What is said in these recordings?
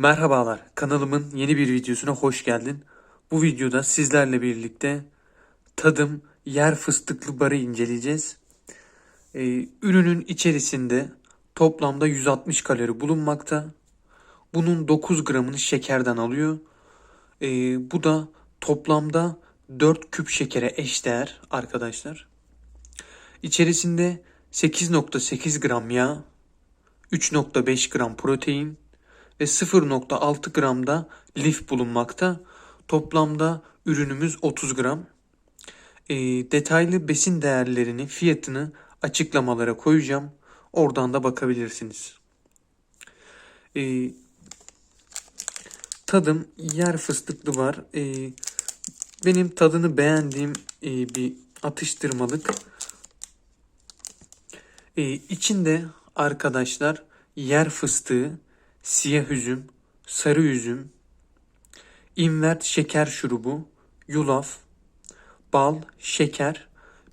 Merhabalar, kanalımın yeni bir videosuna hoş geldin. Bu videoda sizlerle birlikte tadım yer fıstıklı barı inceleyeceğiz. Ee, ürünün içerisinde toplamda 160 kalori bulunmakta. Bunun 9 gramını şekerden alıyor. Ee, bu da toplamda 4 küp şekere eşdeğer arkadaşlar. İçerisinde 8.8 gram yağ, 3.5 gram protein ve 0.6 gram da lif bulunmakta. Toplamda ürünümüz 30 gram. E, detaylı besin değerlerini, fiyatını açıklamalara koyacağım. Oradan da bakabilirsiniz. E, tadım yer fıstıklı var. E, benim tadını beğendiğim e, bir atıştırmalık. E, içinde arkadaşlar yer fıstığı, siyah üzüm, sarı üzüm, invert şeker şurubu, yulaf, bal, şeker,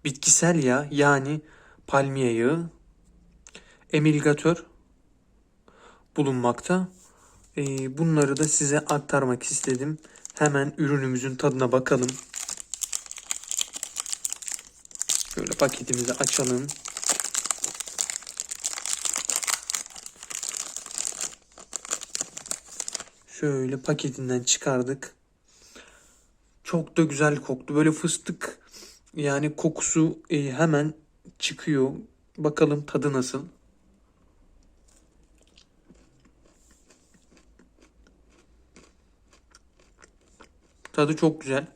bitkisel yağ yani palmiye yağı, emilgatör bulunmakta. E, bunları da size aktarmak istedim. Hemen ürünümüzün tadına bakalım. Şöyle paketimizi açalım. Şöyle paketinden çıkardık. Çok da güzel koktu. Böyle fıstık yani kokusu e, hemen çıkıyor. Bakalım tadı nasıl. Tadı çok güzel.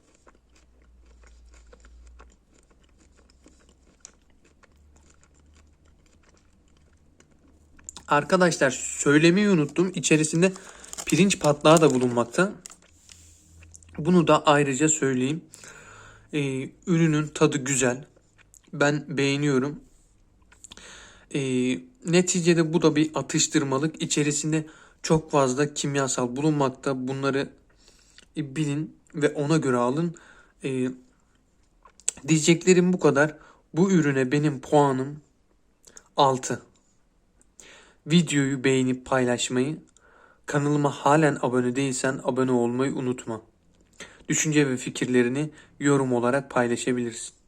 Arkadaşlar söylemeyi unuttum. İçerisinde pirinç patlağı da bulunmakta. Bunu da ayrıca söyleyeyim. Ee, ürünün tadı güzel. Ben beğeniyorum. Ee, neticede bu da bir atıştırmalık. İçerisinde çok fazla kimyasal bulunmakta. Bunları e, bilin ve ona göre alın. Ee, diyeceklerim bu kadar. Bu ürüne benim puanım 6. Videoyu beğenip paylaşmayı, kanalıma halen abone değilsen abone olmayı unutma. Düşünce ve fikirlerini yorum olarak paylaşabilirsin.